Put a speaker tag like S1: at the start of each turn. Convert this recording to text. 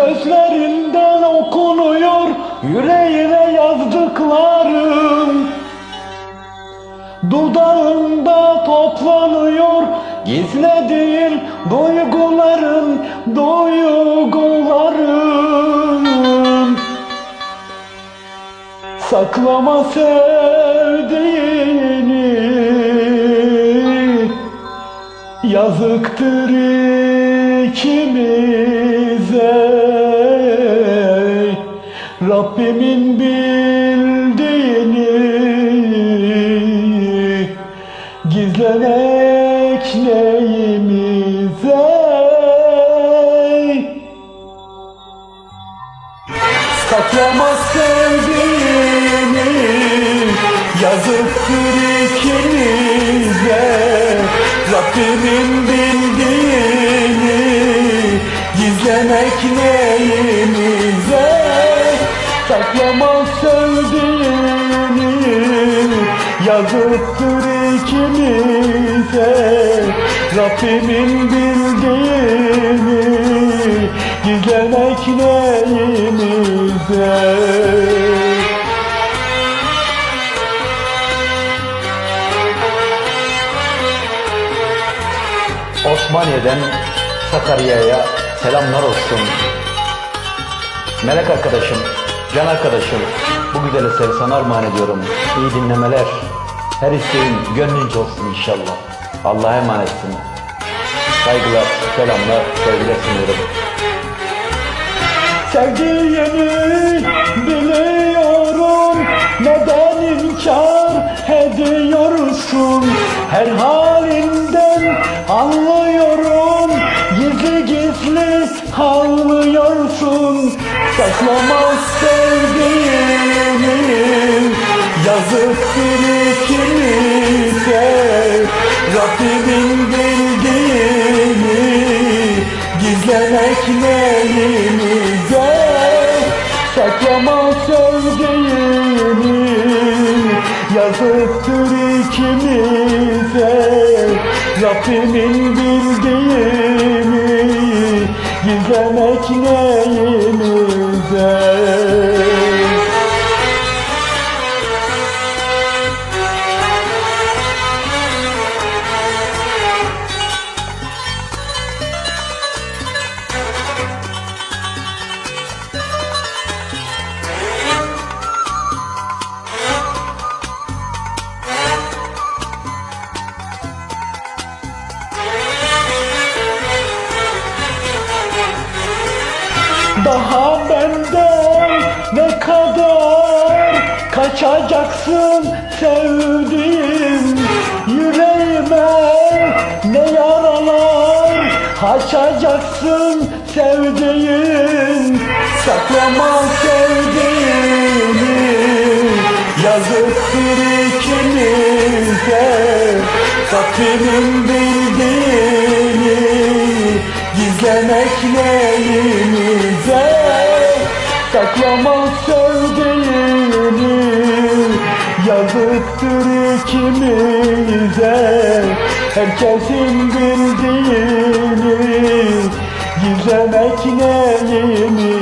S1: Gözlerinden okunuyor yüreğine yazdıklarım. Dudağında toplanıyor gizlediğin duyguların duyguların Saklama sevdiğini Yazıktır ikimize. Rabbimin bildiğini Gizlemek neyimize? Saklama sevdiğini Yazıktır ikimize. Rabbimin Yazıktır ikimize Rabbimin bildiğini Gizlemek neyimize
S2: Osmaniye'den Sakarya'ya selamlar olsun. Melek arkadaşım, can arkadaşım, bu güzel eseri sana armağan ediyorum. İyi dinlemeler. Her isteğin gönlünce olsun inşallah. Allah'a emanetsin. Saygılar, selamlar, sevgiler sunuyorum.
S1: Sevdiğini biliyorum Neden inkar ediyorsun Her halinden anlıyorum Gizli gizli anlıyorsun Saklama sevdiğini Yazıktır ikimize Rabbimin bildiğini Gizlemek neyimize? Saklama sevdiğini Yazıktır ikimize Rabbimin bildiğini Daha benden ne kadar kaçacaksın sevdiğim? Yüreğime ne yaralar açacaksın sevdiğim? Saklama sevdiğini yazıktır ikimize Rabbimin bildiğini Gizlemek neyimize Saklama sevdiğini Yazıktır ikimize. Herkesin bildiğini Gizlemek neyimize